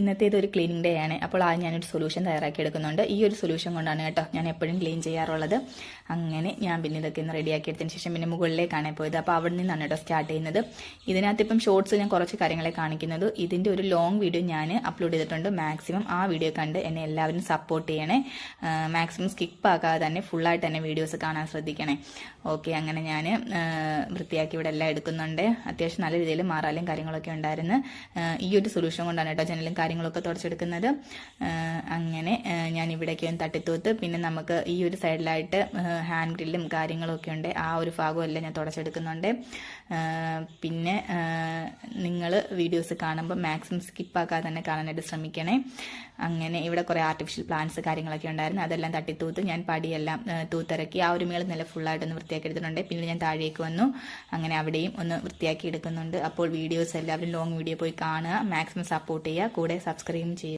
ഇന്നത്തേത് ഒരു cleaning day ആണ്. അപ്പോൾ ആ ഞാനൊരു സൊല്യൂഷൻ തയ്യാറാക്കി എടുക്കുന്നുണ്ട് ഈ ഒരു സൊല്യൂഷൻ കൊണ്ടാണ് കേട്ടോ ഞാൻ എപ്പോഴും ക്ലീൻ ചെയ്യാറുള്ളത്. അങ്ങനെ ഞാൻ പിന്നെ ഇതൊക്കെ ഒന്ന് റെഡിയാക്കി എടുത്തതിന് ശേഷം പിന്നെ മുകളിലേക്കാണ് പോയത്. അപ്പോൾ അവിടെ നിന്നാണ് കേട്ടോ സ്റ്റാർട്ട് ചെയ്യുന്നത്. ഇതിനകത്ത് ഇപ്പം ഷോർട്സ് ഞാൻ കുറച്ച് കാര്യങ്ങളെ കാണിക്കുന്നത്. ഇതിന്റെ ഒരു ലോങ് വീഡിയോ ഞാൻ അപ്ലോഡ് ചെയ്തിട്ടുണ്ട്. മാക്സിമം ആ വീഡിയോ കണ്ട് എന്നെ എല്ലാവരും സപ്പോർട്ട് ചെയ്യണേ. മാക്സിമം സ്കിപ്പ് ആക്കാതെ തന്നെ ഫുള്ളായിട്ട് തന്നെ വീഡിയോസ് കാണാൻ ശ്രദ്ധിക്കണേ. ഓക്കെ അങ്ങനെ ഞാൻ വൃത്തിയാക്കി ഇവിടെ എല്ലാം എടുക്കുന്നുണ്ട്. അത്യാവശ്യം നല്ല രീതിയിൽ മാറാലും കാര്യങ്ങളൊക്കെ ഉണ്ടായിരുന്നു. ഈ ഒരു സൊല്യൂഷൻ കൊണ്ടാണ് കേട്ടോ ജനലും കാര്യങ്ങളൊക്കെ തുടച്ചെടുക്കുന്നത്. അങ്ങനെ ഞാൻ ഇവിടേക്ക് തട്ടിത്തൂത്ത്. പിന്നെ നമുക്ക് ഈ ഒരു സൈഡിലായിട്ട് ഹാൻഡ് ഗ്രില്ലും കാര്യങ്ങളൊക്കെ ഉണ്ട്. ആ ഒരു ഭാഗവും എല്ലാം ഞാൻ തുടച്ചെടുക്കുന്നുണ്ട്. പിന്നെ നിങ്ങൾ വീഡിയോസ് കാണുമ്പോൾ മാക്സിമം സ്കിപ്പാക്കാതെ തന്നെ കാണാനായിട്ട് ശ്രമിക്കണേ. അങ്ങനെ ഇവിടെ കുറേ ആർട്ടിഫിഷ്യൽ പ്ലാന്റ്സ് കാര്യങ്ങളൊക്കെ ഉണ്ടായിരുന്നു. അതെല്ലാം തട്ടിത്തൂത്ത് ഞാൻ പടിയെല്ലാം തൂത്തിറക്കി ആ ഒരു മേളിൽ നല്ല ഫുള്ളായിട്ടൊന്ന് വൃത്തിയാക്കി എടുത്തിട്ടുണ്ട്. പിന്നെ ഞാൻ താഴേക്ക് വന്നു. അങ്ങനെ അവിടെയും ഒന്ന് വൃത്തിയാക്കി എടുക്കുന്നുണ്ട്. അപ്പോൾ വീഡിയോസ് എല്ലാവരും ലോങ് വീഡിയോ പോയി കാണുക. മാക്സിമം സപ്പോർട്ട് ചെയ്യുക. കൂടെ സബ്സ്ക്രൈബും ചെയ്യുക.